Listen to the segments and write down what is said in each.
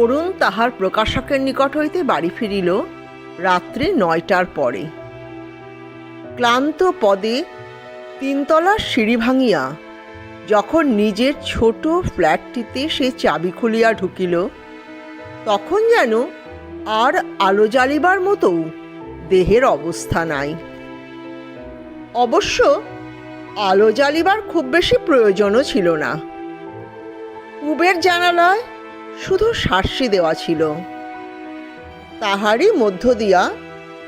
অরুণ তাহার প্রকাশকের নিকট হইতে বাড়ি ফিরিল রাত্রি নয়টার পরে। ক্লান্ত পদে তিনতলার সিঁড়ি ভাঙিয়া যখন নিজের ছোট ফ্ল্যাটটিতে সে চাবি খুলিয়া ঢুকিল, তখন যেন আর আলো জ্বালিবার মতো দেহের অবস্থা নাই। অবশ্য আলো জ্বালিবার খুব বেশি প্রয়োজনও ছিল না। পূবের জানালায় শুধু সার্সি দেওয়া ছিল। তাহারই মধ্য দিয়া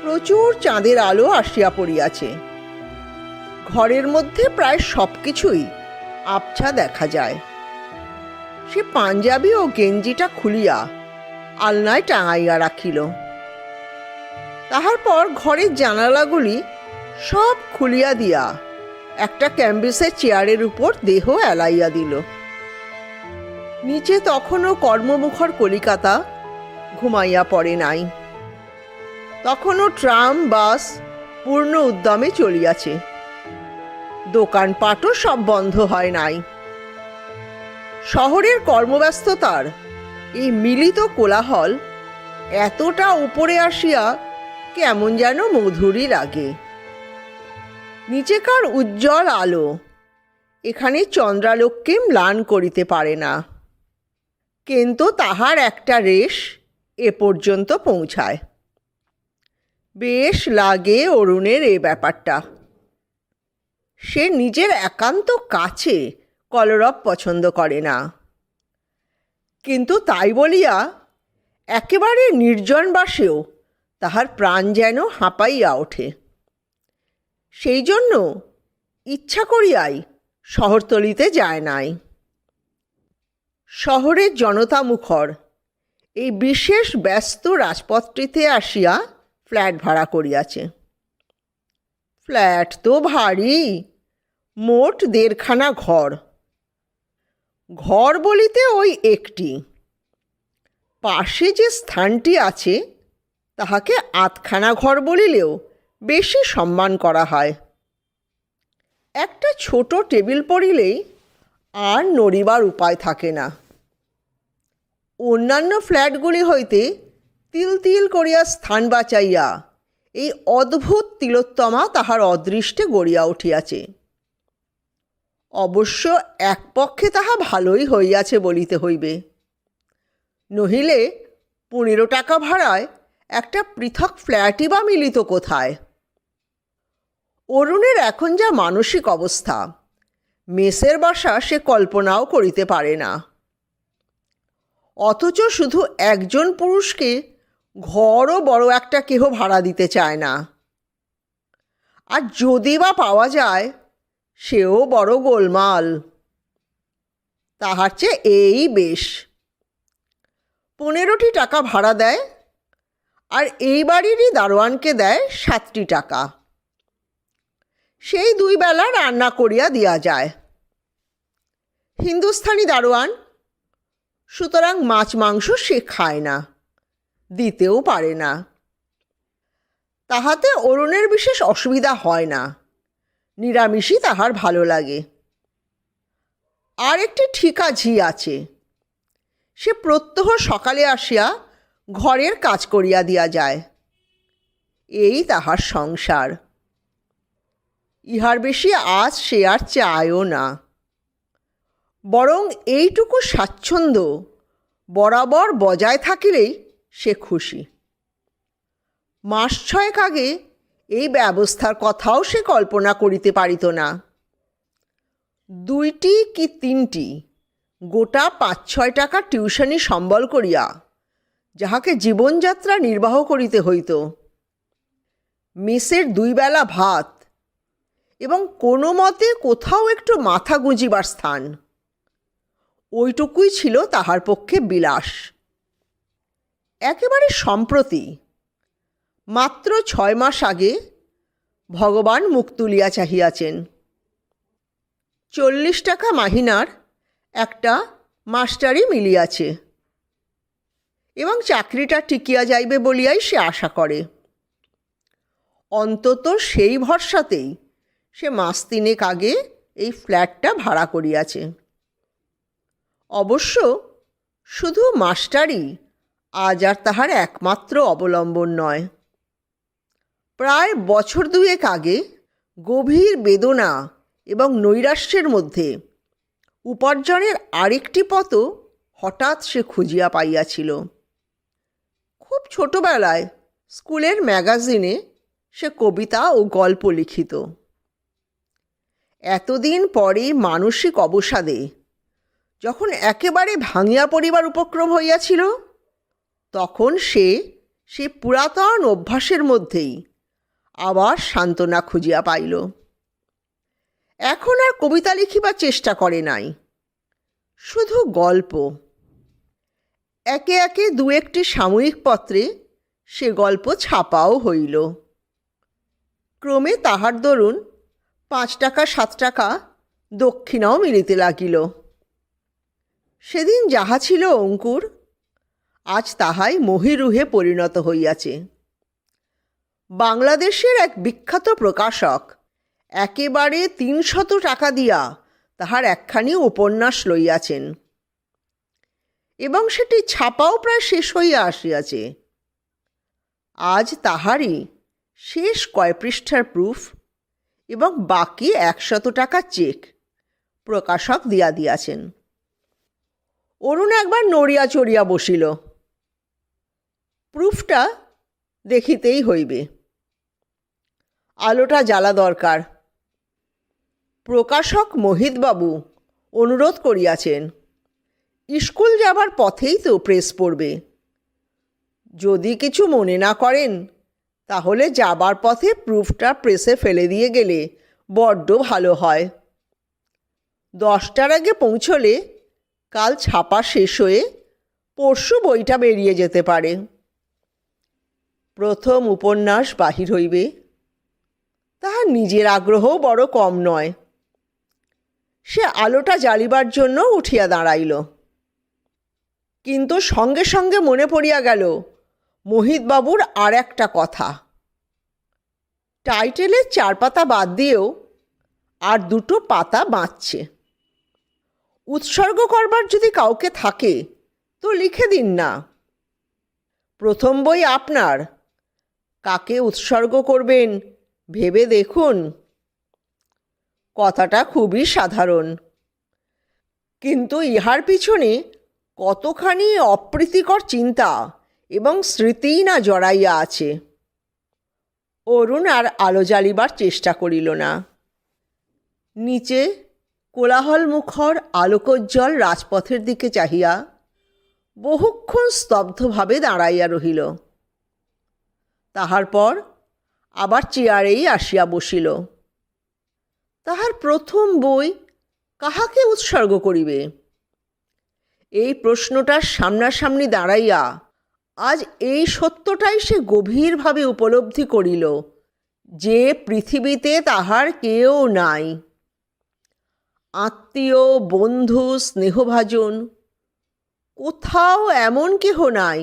প্রচুর চাঁদের আলো আসিয়া পড়িয়াছে। ঘরের মধ্যে প্রায় সব কিছুই আবছা দেখা যায়। সে পাঞ্জাবি ও গেঞ্জিটা খুলিয়া আলনায় টাঙাইয়া রাখিল। তাহার পর ঘরের জানালাগুলি সব খুলিয়া দিয়া একটা ক্যাম্বিসের চেয়ারের উপর দেহ এলাইয়া দিল। নিচে তখনও কর্মমুখর কলিকাতা ঘুমাইয়া পড়ে নাই। তখনও ট্রাম, বাস, পূর্ণ উদ্যমে চলিয়াছে। দোকানপাটও সব বন্ধ হয় নাই। শহরের কর্মব্যস্ততার এই মিলিত কোলাহল এতটা উপরে আসিয়া কেমন যেন মধুরই লাগে। নিচেকার উজ্জ্বল আলো এখানে চন্দ্রালোককে ম্লান করিতে পারে না। কিন্তু তাহার একটা রেশ এ পর্যন্ত পৌঁছায়। বেশ লাগে অরুণের এ ব্যাপারটা। সে নিজের একান্ত কাছে কলরব পছন্দ করে না। কিন্তু তাই বলিয়া একেবারে নির্জন বাসেও তাহার প্রাণ যেন হাঁপাইয়া ওঠে। সেই জন্য ইচ্ছা করিয়াই শহরতলিতে যায় নাই। শহরের জনতা মুখর। এই বিশেষ ব্যস্ত রাজপথটিতে আসিয়া ফ্ল্যাট ভাড়া করিয়াছে। ফ্ল্যাট তো ভারী, মোট দেড়খানা ঘর। ঘর বলিতে ওই একটি। পাশে যে স্থানটি আছে, তাহাকে আধখানা ঘর বলিলেও বেশি সম্মান করা হয়। একটা ছোট টেবিল পড়িলেই আর নড়িবার উপায় থাকে না। অন্যান্য ফ্ল্যাটগুলি হইতে তিল তিল করিয়া স্থান বাঁচাইয়া এই অদ্ভুত তিলোত্তমা তাহার অদৃষ্টে গড়িয়া উঠিয়াছে। অবশ্য এক পক্ষে তাহা ভালোই হইয়াছে বলিতে হইবে। নহিলে পনেরো টাকা ভাড়ায় একটা পৃথক ফ্ল্যাটই বা মিলিত কোথায়? অরুণের এখন যা মানসিক অবস্থা মেসের বাসা সে কল্পনাও করিতে পারে না। অথচ শুধু একজন পুরুষকে ঘরও বড় একটা কেহ ভাড়া দিতে চায় না। আর যদি বা পাওয়া যায়, সেও বড় গোলমাল। তাহার চেয়ে এই বেশ। পনেরোটি টাকা ভাড়া দেয়, আর এই বাড়িরই দারোয়ানকে দেয় সাতটি টাকা। সেই দুই বেলা রান্না করিয়া দিয়া যায়। হিন্দুস্থানি দারোয়ান, সুতরাং মাছ মাংস সে খায় না, দিতেও পারে না। তাহাতে অরুণের বিশেষ অসুবিধা হয় না, নিরামিষই তাহার ভালো লাগে। আর একটি ঠিকা ঝি আছে, সে প্রত্যহ সকালে আসিয়া ঘরের কাজ করিয়া দিয়া যায়, এই তাহার সংসার। ইহার বেশি আজ সে আর চায়ও না। বরং এইটুকু স্বাচ্ছন্দ্য, বরাবর বজায় থাকিলেই সে খুশি। মাস ছয়েক আগে এই ব্যবস্থার কথাও সে কল্পনা করিতে পারিত না। দুইটি কি তিনটি, গোটা পাঁচ ছয় টাকা টিউশনি সম্বল করিয়া যাহাকে জীবনযাত্রা নির্বাহ করিতে হইত। মেসের দুই বেলা ভাত এবং কোনো মতে কোথাও একটু মাথা গুঁজিবার স্থান। ওইটুকুই ছিল তাহার পক্ষে বিলাস। একেবারে সম্প্রতি, মাত্র ছয় মাস আগে ভগবান মুখ তুলিয়া চাহিয়াছেন। চল্লিশ টাকা মাহিনার একটা মাস্টারি মিলিয়াছে এবং চাকরিটা টিকিয়া যাইবে বলিয়াই সে আশা করে। অন্তত সেই ভরসাতেই সে মাস তিনেক আগে এই ফ্ল্যাটটা ভাড়া করিয়াছে। অবশ্য শুধু মাস্টারই আজ আর তাহার একমাত্র অবলম্বন নয়। প্রায় বছর দুয়েক আগে গভীর বেদনা এবং নৈরাশ্যের মধ্যে উপার্জনের আরেকটি পথও হঠাৎ সে খুঁজিয়া পাইয়াছিল। খুব ছোটবেলায় স্কুলের ম্যাগাজিনে সে কবিতা ও গল্প লিখিত। এতদিন পরে মানসিক অবসাদে, যখন একেবারে ভাঙিয়া পড়িবার উপক্রম হইয়াছিল, তখন সে সে পুরাতন অভ্যাসের মধ্যেই আবার সান্ত্বনা খুঁজিয়া পাইল। এখন আর কবিতা লিখিবার চেষ্টা করে নাই, শুধু গল্প। একে একে দু একটি সাময়িক পত্রে সে গল্প ছাপাও হইল। ক্রমে তাহার দরুন পাঁচ টাকা, সাত টাকা দক্ষিণাও মিলিতে লাগিল। সেদিন যাহা ছিল অঙ্কুর, আজ তাহাই মহিরুহে পরিণত হইয়াছে। বাংলাদেশের এক বিখ্যাত প্রকাশক একেবারে তিনশত টাকা দিয়া তাহার একখানি উপন্যাস লইয়াছেন এবং সেটি ছাপাও প্রায় শেষ হইয়া আসিয়াছে। আজ তাহারই শেষ কয় পৃষ্ঠার প্রুফ এবং বাকি একশত টাকা চেক। প্রকাশক দিয়া দিয়াছেন। অরুণ একবার নড়িয়া চড়িয়া বসিল। প্রুফটা দেখিতেই হইবে। আলোটা জ্বালা দরকার। প্রকাশক মোহিতবাবু অনুরোধ করিয়াছেন স্কুল যাবার পথেই তো প্রেস পড়বে। যদি কিছু মনে না করেন তাহলে যাবার পথে প্রুফটা প্রেসে ফেলে দিয়ে গেলে বড্ড ভালো হয়। দশটার আগে পৌঁছলে কাল ছাপা শেষ হয়ে পরশু বইটা বেরিয়ে যেতে পারে। প্রথম উপন্যাস বাহির হইবে। তাহার নিজের আগ্রহও বড় কম নয়। সে আলোটা জ্বালিবার জন্য উঠিয়া দাঁড়াইল। কিন্তু সঙ্গে সঙ্গে মনে পড়িয়া গেল মোহিতবাবুর আর একটা কথা। টাইটেলের চার পাতা বাদ দিয়েও আর দুটো পাতা বাঁচছে। উৎসর্গ করবার যদি কাউকে থাকে, তো লিখে দিন না। প্রথম বই আপনার। কাকে উৎসর্গ করবেন, ভেবে দেখুন। কথাটা খুবই সাধারণ। কিন্তু ইহার পিছনে কতখানি অপ্রীতিকর চিন্তা। এবং স্মৃতিই না জড়াইয়া আছে। অরুণ আর আলো জ্বালিবার চেষ্টা করিল না। নিচে কোলাহল মুখর আলোকোজ্জ্বল রাজপথের দিকে চাহিয়া বহুক্ষণ স্তব্ধভাবে দাঁড়াইয়া রহিল। তাহার পর আবার চেয়ারেই আসিয়া বসিল। তাহার প্রথম বই কাহাকে উৎসর্গ করিবে? এই প্রশ্নটার সামনাসামনি দাঁড়াইয়া আজ এই সত্যটাই সে গভীরভাবে উপলব্ধি করিল, যে পৃথিবীতে তাহার কেউ নাই। আত্মীয়, বন্ধু, স্নেহভাজন, কোথাও এমন কেহ নাই,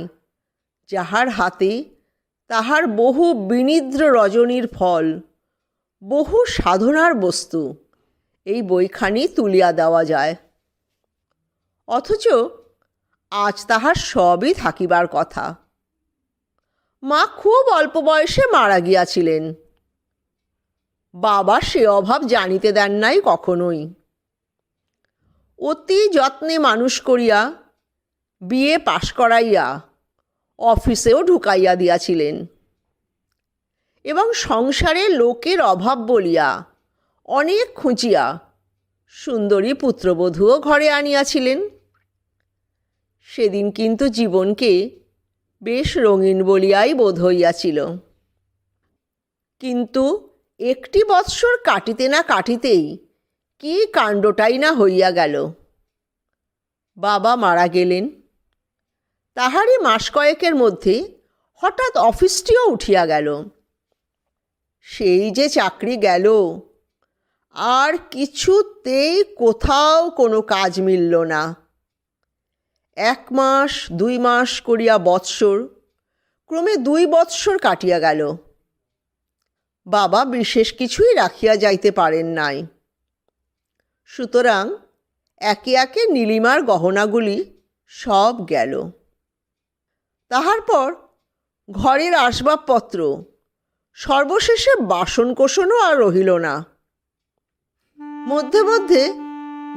যাহার হাতে তাহার বহু বিনিদ্র রজনীর ফল, বহু সাধনার বস্তু, এই বইখানি তুলিয়া দেওয়া যায়। অথচ আজ তাহার সবই থাকিবার কথা। মা খুব অল্প বয়সে মারা গিয়াছিলেন। বাবা সে অভাব জানিতে দেন নাই কখনোই। অতি যত্নে মানুষ করিয়া বিয়ে পাশ করাইয়া অফিসেও ঢুকাইয়া দিয়াছিলেন। এবং সংসারে লোকের অভাব বলিয়া অনেক খুঁচিয়া সুন্দরী পুত্রবধূও ঘরে আনিয়াছিলেন। সেদিন কিন্তু জীবনকে বেশ রঙিন বলিয়াই বোধ হইয়াছিল। কিন্তু একটি বৎসর কাটিতে না কাটিতেই কি কাণ্ডটাই না হইয়া গেল। বাবা মারা গেলেন। তাহারই মাস কয়েকের মধ্যে হঠাৎ অফিসটিও উঠিয়া গেল। সেই যে চাকরি গেল, আর কিছুতেই কোথাও কোনো কাজ মিলল না। এক মাস, দুই মাস করিয়া বৎসর, ক্রমে দুই বৎসর কাটিয়া গেল। বাবা বিশেষ কিছুই রাখিয়া যাইতে পারেন নাই। সুতরাং একে একে নীলিমার গহনাগুলি সব গেল। তাহার পর ঘরের আসবাবপত্র, সর্বশেষে বাসনকোসনও আর রহিল না। মধ্যে মধ্যে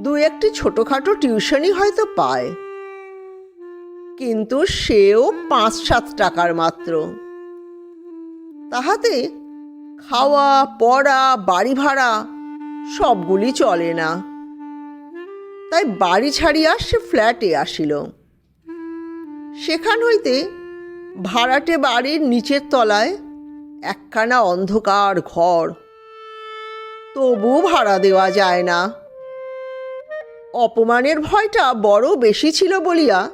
দু একটি ছোটোখাটো টিউশনই হয়তো পায়। কিন্তু সেও পাঁচ সাত টাকার মাত্র। তাহাতে খাওয়া, পড়া, বাড়ি ভাড়া সবগুলি চলে না। তাই বাড়ি ছাড়িয়া সে ফ্ল্যাটে আসিল। সেখান হইতে ভাড়াটে বাড়ির নিচের তলায় একখানা অন্ধকার ঘর। তবু ভাড়া দেওয়া যায় না। অপমানের ভয়টা বড় বেশি ছিল বলিয়া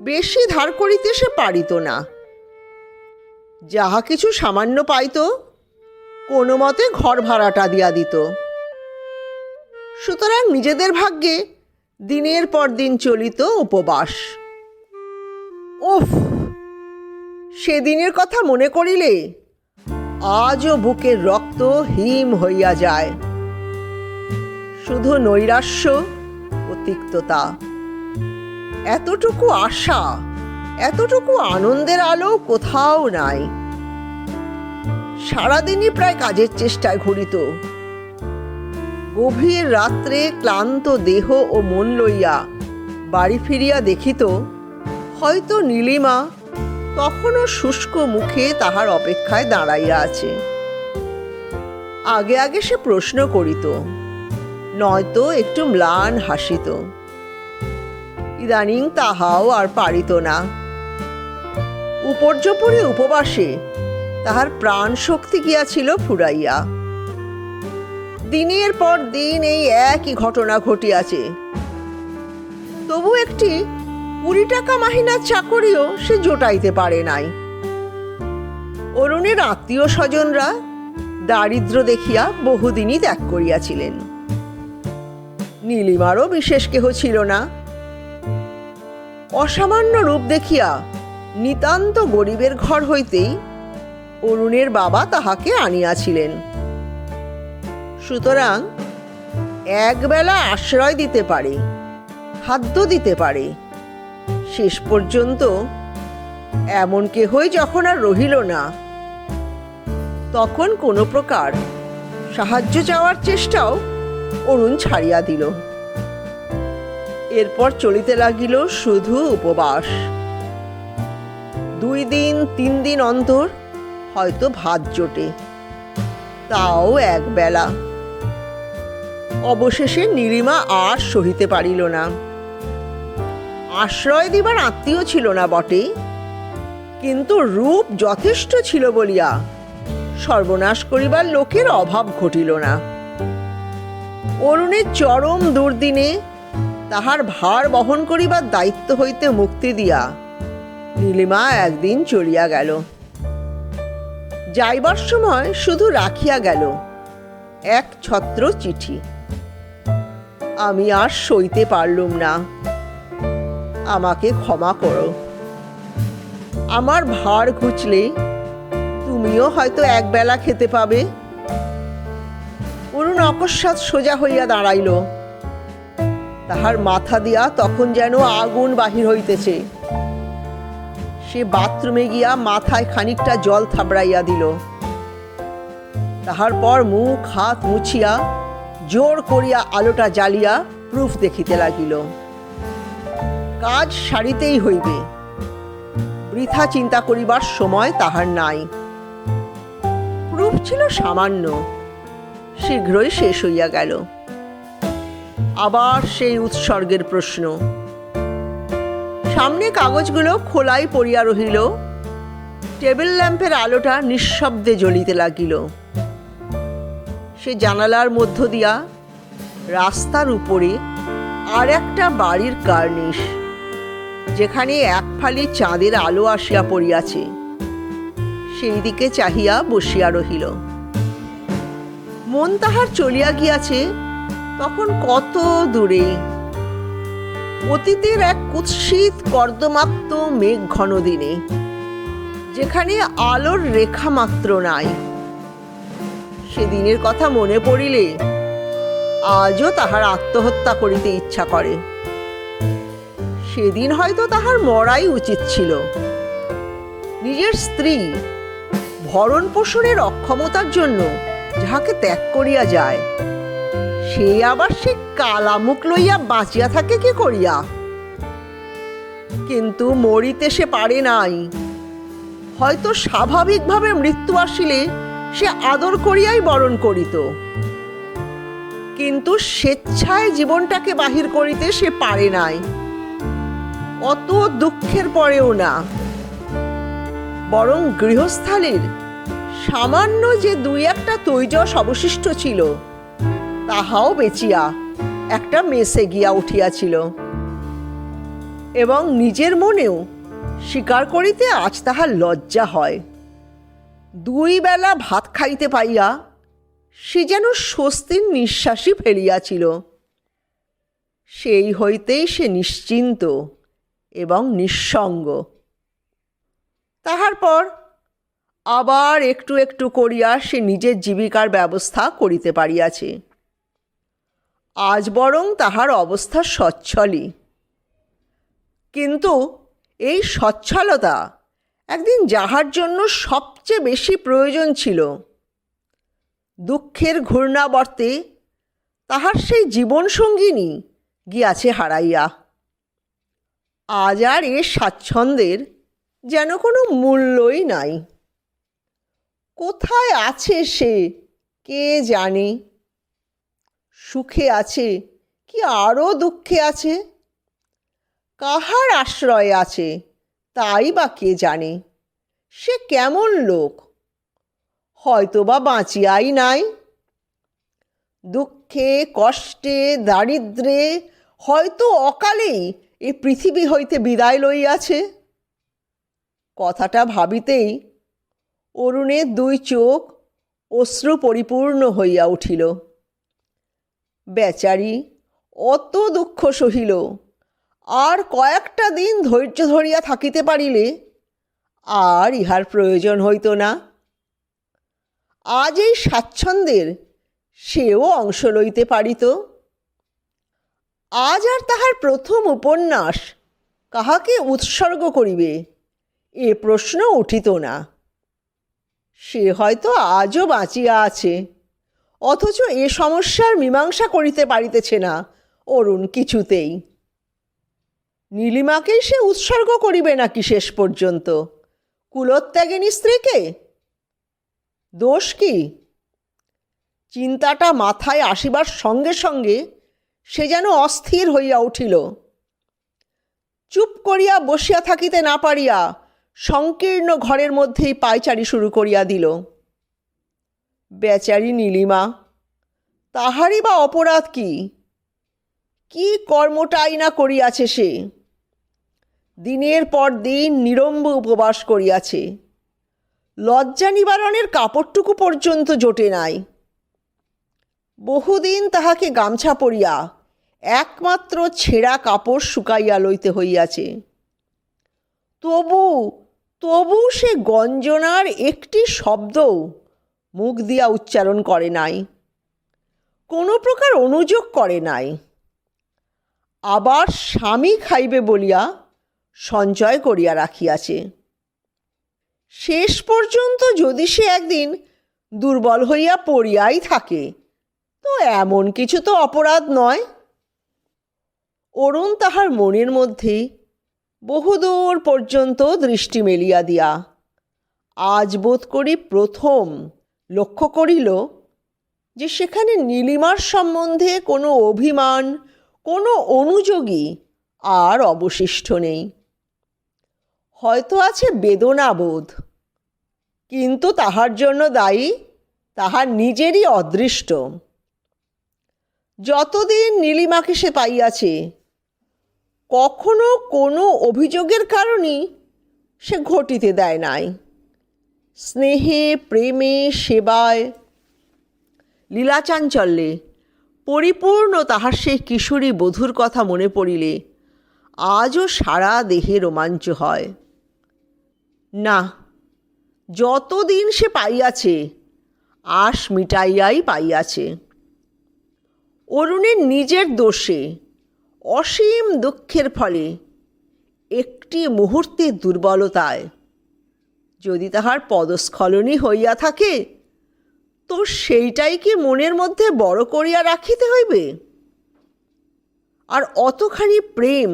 বেশি ধার করিতে সে পারিত না। যাহা কিছু সামান্য পাইত, কোনো মতে ঘর ভাড়াটা দিয়া দিত। সুতরাং নিজেদের ভাগ্যে দিনের পর দিন চলিত উপবাস। উফ সেদিনের কথা মনে করিলে আজও বুকের রক্ত হিম হইয়া যায়। শুধু নৈরাশ্য ও তিক্ততা এতটুকু আশা, এতটুকু আনন্দের আলো কোথাও নাই। সারাদিনই প্রায় কাজের চেষ্টায় ঘুরিত। গভীর রাত্রে ক্লান্ত দেহ ও মন লইয়া বাড়ি ফিরিয়া দেখিত, হয়তো নীলিমা তখনও শুষ্ক মুখে তাহার অপেক্ষায় দাঁড়াইয়া আছে। আগে আগে সে প্রশ্ন করিত, নয়তো একটু ম্লান হাসিত। ইদানিং তাহাও আর পারিত না। উপর্যপুরে উপবাসে তাহার প্রাণ শক্তি গিয়াছিল ফুরাইয়া। দিনের পর দিন এই একই ঘটনা ঘটিয়াছে। তবু একটি কুড়ি টাকা মাহিনার চাকরিও সে জোটাইতে পারে নাই। অরুণের আত্মীয় স্বজনরা দারিদ্র দেখিয়া বহুদিনই ত্যাগ করিয়াছিলেন। নীলিমারও বিশেষ কেহ ছিল না। অসামান্য রূপ দেখিয়া নিতান্ত গরিবের ঘর হইতেই অরুণের বাবা তাহাকে আনিয়াছিলেন। সুতরাং একবেলা আশ্রয় দিতে পারে, খাদ্য দিতে পারে, শেষ পর্যন্ত এমন কেহই যখন আর রহিল না, তখন কোনো প্রকার সাহায্য চাওয়ার চেষ্টাও অরুণ ছাড়িয়া দিল। এরপর চলিতে লাগিল শুধু উপবাস। দুই দিন, তিন দিন অন্তর হয়তো ভাত জোটে, তাও একবেলা অবশেষে নীলিমা আর সহিতে পারিল না। আশ্রয় দিবার আত্মীয় ছিল না বটে, কিন্তু রূপ যথেষ্ট ছিল বলিয়া সর্বনাশ করিবার লোকের অভাব ঘটিল না। অরুণের চরম দুর্দিনে তাহার ভার বহন করিবার দায়িত্ব হইতে মুক্তি দিয়া নীলিমা একদিন চলিয়া গেল। যাইবার সময় শুধু রাখিয়া গেল, এক ছত্র চিঠি। আমি আর সইতে পারলুম না। আমাকে ক্ষমা করো। আমার ভার ঘুচলে তুমিও হয়তো একবেলা খেতে পাবে। অরুণ অকস্মাৎ সোজা হইয়া দাঁড়াইল। তাহার মাথা দিয়া তখন যেন আগুন বাহির হইতেছে। সে বাথরুমে গিয়া মাথায় খানিকটা জল থাবড়াইয়া দিল। তাহার পর মুখ, হাত মুছিয়া, জোর করিয়া আলোটা জ্বালিয়া প্রুফ দেখিতে লাগিল। কাজ সারিতেই হইবে। বৃথা চিন্তা করিবার সময় তাহার নাই। প্রুফ ছিল সামান্য। শীঘ্রই শেষ হইয়া গেল। আবার সেই উৎসর্গের প্রশ্ন। সামনে কাগজগুলো খোলাই পড়িয়া রহিল। টেবিল ল্যাম্পের আলোটা নিঃশব্দে জ্বলিতে লাগিল। সে জানালার মধ্য দিয়া রাস্তার উপরে আর একটা বাড়ির কার্নিশ, যেখানে এক ফালি চাঁদের আলো আসিয়া পড়িয়াছে। সেই দিকে চাহিয়া বসিয়া রহিল। মন তাহার চলিয়া গিয়াছে তখন কত দূরে? অতীতের এক কুৎসিত, কর্দমাক্ত মেঘ ঘন দিনে, যেখানে আলোর রেখা মাত্র নাই। সেদিনের কথা মনে পড়িলে আজও তাহার আত্মহত্যা করিতে ইচ্ছা করে। সেদিন হয়তো তাহার মরাই উচিত ছিল। নিজের স্ত্রী ভরণ পোষণের অক্ষমতার জন্য যাহাকে ত্যাগ করিয়া যায় সে আবার সে কালামুখ লইয়া বাঁচিয়া থাকে কি করিয়া? কিন্তু মরিতে সে পারে নাই। হয়তো স্বাভাবিকভাবে মৃত্যু আসিলে সে আদর করিয়াই বরণ করিত। কিন্তু স্বেচ্ছায় জীবনটাকে বাহির করিতে সে পারে নাই। অত দুঃখের পরেও না। বরং গৃহস্থালীর সামান্য যে দুই একটা তৈজস অবশিষ্ট ছিল তাহাও বেচিয়া একটা মেসে গিয়া উঠিয়াছিল এবং নিজের মনেও স্বীকার করিতে আজ তাহার লজ্জা হয়। দুই বেলা ভাত খাইতে পাইয়া সে যেন স্বস্তির নিঃশ্বাসই ফেলিয়াছিল। সেই হইতেই সে নিশ্চিন্ত এবং নিঃসঙ্গ। তাহার পর আবার একটু একটু করিয়া সে নিজের জীবিকার ব্যবস্থা করিতে পারিয়াছে। আজ বরং তাহার অবস্থা সচ্ছলই। কিন্তু এই সচ্ছলতা একদিন যাহার জন্য সবচেয়ে বেশি প্রয়োজন ছিল, দুঃখের ঘূর্ণাবর্তে তাহার সেই জীবনসঙ্গিনী গিয়াছে হারাইয়া। আজ আর এ স্বাচ্ছন্দ্যের যেন কোনো মূল্যই নাই। কোথায় আছে সে কে জানে? সুখে আছে? কি আরও দুঃখে আছে? কাহার আশ্রয়ে আছে? তাই বা কে জানে? সে কেমন লোক? হয়তো বা বাঁচিয়াই নাই। দুঃখে, কষ্টে, দারিদ্রে, হয়তো অকালেই এ পৃথিবী হইতে বিদায় লইয়াছে। কথাটা ভাবিতেই অরুণের দুই চোখ অশ্রু পরিপূর্ণ হইয়া উঠিল। বেচারি অত দুঃখ সহিল। আর কয়েকটা দিন ধৈর্য ধরিয়া থাকিতে পারিলে আর ইহার প্রয়োজন হইত না। আজ এই স্বাচ্ছন্দ্যের সেও অংশ লইতে পারিত। আজ আর তাহার প্রথম উপন্যাস কাহাকে উৎসর্গ করিবে, এ প্রশ্ন উঠিত না। সে হয়তো আজও বাঁচিয়া আছে। অথচ এ সমস্যার মীমাংসা করিতে পারিতেছে না। অরুণ কিছুতেই। নীলিমাকেই সে উৎসর্গ করিবে নাকি শেষ পর্যন্ত? কুলোত্যাগিনী স্ত্রীকে? দোষ কি? চিন্তাটা মাথায় আসিবার সঙ্গে সঙ্গে সে যেন অস্থির হইয়া উঠিল। চুপ করিয়া বসিয়া থাকিতে না পারিয়া সংকীর্ণ ঘরের মধ্যেই পায়চারি শুরু করিয়া দিল। বেচারি নীলিমা, তাহারই বা অপরাধ কি? কি কর্মটাই না করিয়াছে সে? দিনের পর দিন নিরম্ব উপবাস করিয়াছে। লজ্জা নিবারণের কাপড়টুকু পর্যন্ত জোটে নাই। বহুদিন তাহাকে গামছা পরিয়া একমাত্র ছেঁড়া কাপড় শুকাইয়া লইতে হইয়াছে। তবু তবু সে গঞ্জনার একটি শব্দও মুখ দিয়া উচ্চারণ করে নাই, কোনো প্রকার অনুযোগ করে নাই। আবার স্বামী খাইবে বলিয়া সঞ্চয় করিয়া রাখিয়াছে। শেষ পর্যন্ত যদি সে একদিন দুর্বল হইয়া পড়িয়াই থাকে, তো এমন কিছু তো অপরাধ নয়। অরুণ তাহার মনের মধ্যে বহুদূর পর্যন্ত দৃষ্টি মেলিয়া দিয়া, আজ বোধ করি প্রথম লক্ষ্য করিল যে সেখানে নীলিমার সম্বন্ধে কোনো অভিমান, কোনো অনুযোগী আর অবশিষ্ট নেই। হয়তো আছে বেদনাবোধ, কিন্তু তাহার জন্য দায়ী তাহার নিজেরই অদৃষ্ট। যতদিন নীলিমাকে সে পাইয়াছে, কখনো কোনো অভিযোগের কারণেই সে ঘটিতে দেয় নাই। স্নেহে, প্রেমে, সেবায়। লীলাচাঞ্চল্যে, পরিপূর্ণ তাহার সেই কিশোরী বধূর কথা মনে পড়িলে, আজও সারা দেহে রোমাঞ্চ হয়। না, যতদিন সে পাইয়াছে, আশ মিটাইয়াই পাইয়াছে। অরুণের নিজের দোষে, অসীম দুঃখের ফলে, একটি মুহূর্তের দুর্বলতায় যদি তাহার পদস্খলনই হইয়া থাকে, তো সেইটাই কি মনের মধ্যে বড় করিয়া রাখিতে হইবে? আর অতখানি প্রেম,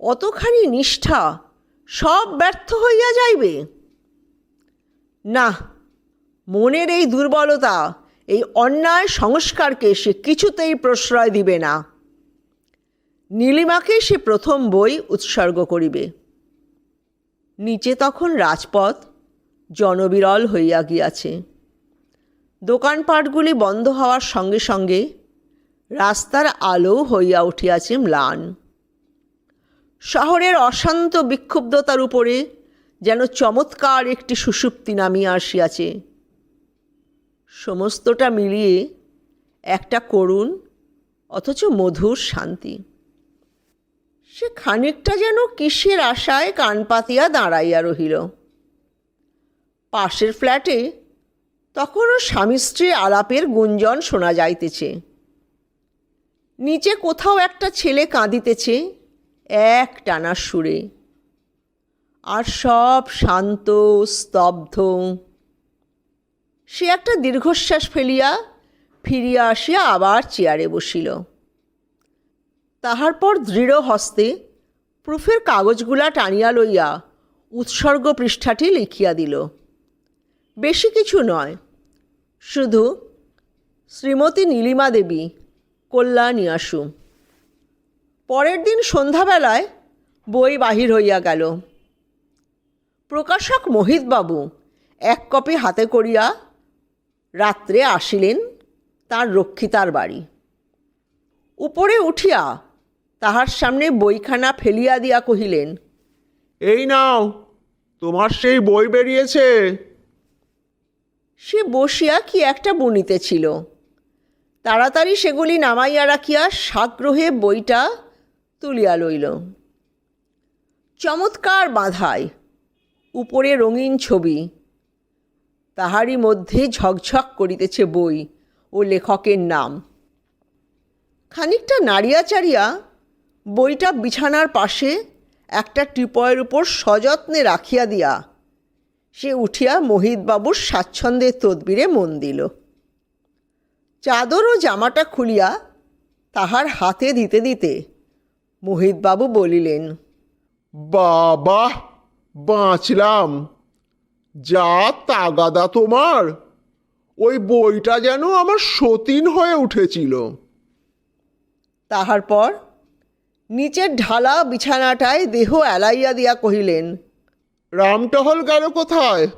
অতখানি নিষ্ঠা সব ব্যর্থ হইয়া যাইবে? না, মনের এই দুর্বলতা, এই অন্যায় সংস্কারকে সে কিছুতেই প্রশ্রয় দিবে না। নীলিমাকে সে প্রথম বই উৎসর্গ করিবে। নিচে তখন রাজপথ জনবিরল হইয়া গিয়াছে। দোকানপাটগুলি বন্ধ হওয়ার সঙ্গে সঙ্গে রাস্তার আলো হইয়া উঠিয়াছে ম্লান। শহরের অশান্ত বিক্ষুব্ধতার উপরে যেন চমৎকার একটি সুষুপ্তি নামিয়া আসিয়াছে। সমস্তটা মিলিয়ে একটা করুণ, অথচ মধুর শান্তি। সে খানিকটা যেন কিসের আশায় কান পাতিয়া দাঁড়াইয়া রহিল। পাশের ফ্ল্যাটে তখনও স্বামী স্ত্রী আলাপের গুঞ্জন শোনা যাইতেছে। নিচে কোথাও একটা ছেলে কাঁদিতেছে এক টানা সুরে। আর সব শান্ত, স্তব্ধ। সে একটা দীর্ঘশ্বাস ফেলিয়া ফিরিয়া আসিয়া আবার চেয়ারে বসিল। তাহার পর দৃঢ় হস্তে প্রুফের কাগজগুলা টানিয়া লইয়া উৎসর্গ পৃষ্ঠাটি লিখিয়া দিল। বেশি কিছু নয়, শুধু শ্রীমতী নীলিমা দেবী কল্যাণিয়াসু পরের দিন সন্ধ্যাবেলায় বই বাহির হইয়া গেল। প্রকাশক মোহিতবাবু এক কপি হাতে করিয়া রাত্রে আসিলেন তার রক্ষিতার বাড়ি। উপরে উঠিয়া তাহার সামনে বইখানা ফেলিয়া দিয়া কহিলেন এই নাও তোমার সেই বই বেরিয়েছে। সে বসিয়া কি একটা বুনিতেছিল। তাড়াতাড়ি সেগুলি নামাইয়া রাখিয়া সাগ্রহে বইটা তুলিয়া লইল। চমৎকার বাঁধায় উপরে রঙিন ছবি। তাহারই মধ্যে ঝকঝক করিতেছে বই ও লেখকের নাম। খানিকটা নাড়িয়া চাড়িয়া বইটা বিছানার পাশে একটা টিপয়ের উপর সযত্নে রাখিয়া দিয়া সে উঠিয়া মোহিতবাবুর স্বাচ্ছন্দ্যের তদবিরে মন দিল। চাদর ও জামাটা খুলিয়া তাহার হাতে দিতে দিতে মোহিতবাবু বলিলেন বাবা বাঁচলাম। যা তাগাদা তোমার। ওই বইটা যেন আমার সতীন হয়ে উঠেছিল। তাহার পর নিচের ঢালা বিছানাটায় দেহ এলাইয়া দিয়া কহিলেন রামটহল গেল কোথায়?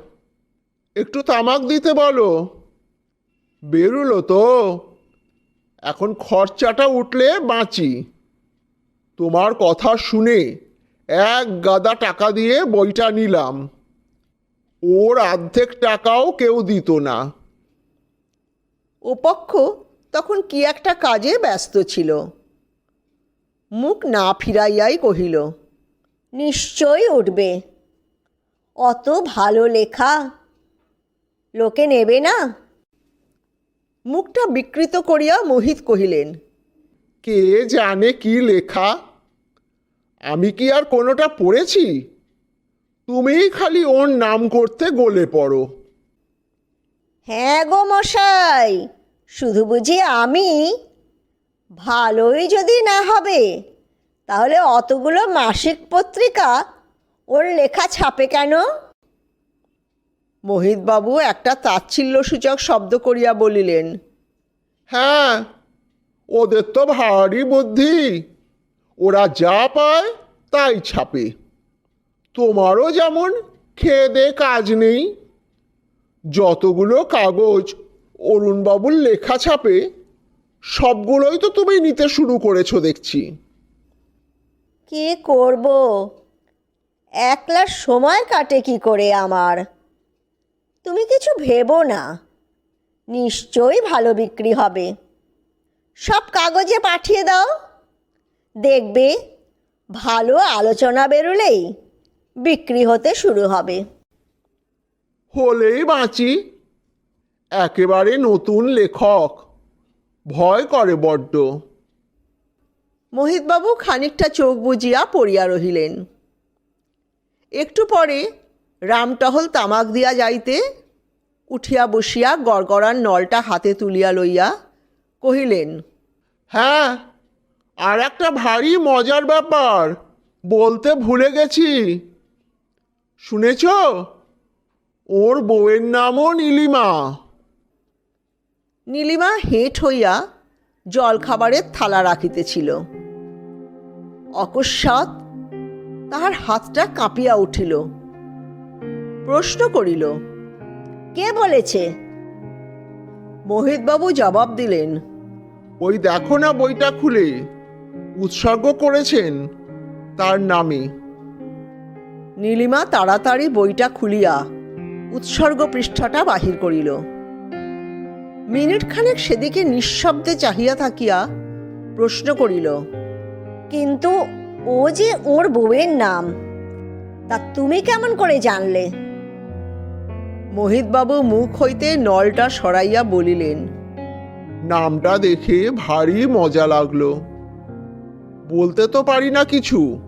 একটু তামাক দিতে বলো। বেরুলো তো। এখন খরচাটা উঠলে বাঁচি। তোমার কথা শুনে এক গাদা টাকা দিয়ে বইটা নিলাম। ওর অর্ধেক টাকাও কেউ দিত না। ও পক্ষ তখন কি একটা কাজে ব্যস্ত ছিল। মুখ না ফিরাইয়াই কহিল নিশ্চয়ই উঠবে। অত ভালো লেখা লোকে নেবে না? মুখটা বিকৃত করিয়া মোহিত কহিলেন কে জানে কি লেখা? আমি কি আর কোনোটা পড়েছি? তুমিই খালি ওর নাম করতে গলে পড়ো। হ্যাঁ গো মশাই শুধু বুঝি আমি ভালোই যদি না হবে, তাহলে অতগুলো মাসিক পত্রিকা ওর লেখা ছাপে কেন? মোহিতবাবু একটা তাচ্ছিল্যসূচক শব্দ করিয়া বলিলেন হ্যাঁ ওদের তো ভারী বুদ্ধি। ওরা যা পায় তাই ছাপে। তোমারও যেমন খেয়ে কাজ নেই। যতগুলো কাগজ অরুণবাবুর লেখা ছাপে সবগুলোই তো তুমি নিতে শুরু করেছ দেখছি। কি করব? একলা সময় কাটে কি করে আমার? তুমি কিছু ভেবো না। নিশ্চয়ই ভালো বিক্রি হবে। সব কাগজে পাঠিয়ে দাও। দেখবে ভালো আলোচনা বেরোলেই বিক্রি হতে শুরু হবে। হলেই বাঁচি। একেবারে নতুন লেখক। ভয় করে বড্ড। মোহিতবাবু খানিকটা চোখ বুজিয়া পড়িয়া রহিলেন। একটু পরে রামটহল তামাক দিয়া যাইতে উঠিয়া বসিয়া গড়গড়ার নলটা হাতে তুলিয়া লইয়া কহিলেন হ্যাঁ আর একটা ভারী মজার ব্যাপার বলতে ভুলে গেছি। শুনেছ? ওর বউয়ের নামও নীলিমা। নীলিমা হেঁট হইয়া জলখাবারের থালা রাখিতেছিল। অকস্মাৎ তাহার হাতটা কাঁপিয়া উঠিল। প্রশ্ন করিল কে বলেছে? মোহিতবাবু জবাব দিলেন ওই দেখো না বইটা খুলে উৎসর্গ করেছেন তার নামে নীলিমা তাড়াতাড়ি বইটা খুলিয়া উৎসর্গ পৃষ্ঠাটা বাহির করিল। মিনিট খানেক সেদিকে নিঃশব্দে চাহিয়া থাকিয়া প্রশ্ন করিল কিন্তু ও যে ওর বউয়ের নাম তা তুমি কেমন করে জানলে? মোহিতবাবু মুখ হইতে নলটা সরাইয়া বলিলেন নামটা দেখে ভারী মজা লাগল। বলতে তো পারি না কিছু।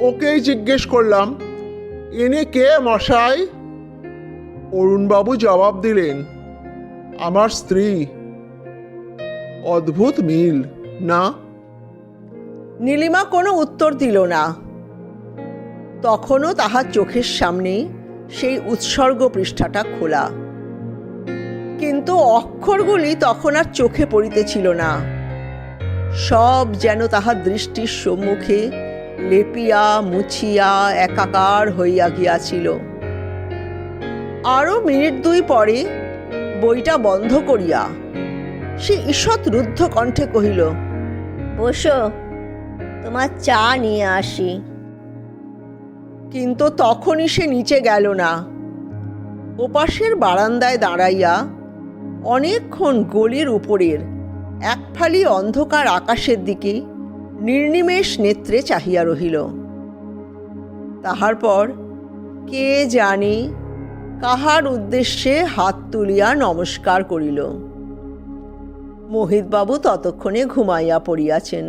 ওকেই জিজ্ঞেস করলাম এনে কে মশাই? অরুণবাবু জবাব দিলেন আমার স্ত্রী। অদ্ভুত মিল, না? নীলিমা কোনো উত্তর দিল না। তখনও তাহার চোখের সামনে সেই উৎসর্গ পৃষ্ঠাটা খোলা। কিন্তু অক্ষরগুলি তখন আর চোখে পড়িতেছিল না। সব যেন তাহার দৃষ্টির সম্মুখে লেপিয়া, মুছিয়া, একাকার হইয়া গিয়াছিল। আরও মিনিট দুই পরে বইটা বন্ধ করিয়া সে ঈষৎ রুদ্ধ কণ্ঠে কহিল বসো তোমার চা নিয়ে আসি। কিন্তু তখনই সে নিচে গেল না। ওপাশের বারান্দায় দাঁড়াইয়া অনেকক্ষণ গলির উপরের এক ফালি অন্ধকার আকাশের দিকে নির্নিমেষ নেত্রে চাহিয়া রহিল। তাহার পর কে জানে কাহার উদ্দেশ্যে হাত তুলিয়া নমস্কার করিল। মোহিতবাবু ততক্ষণে ঘুমাইয়া পড়িয়াছেন।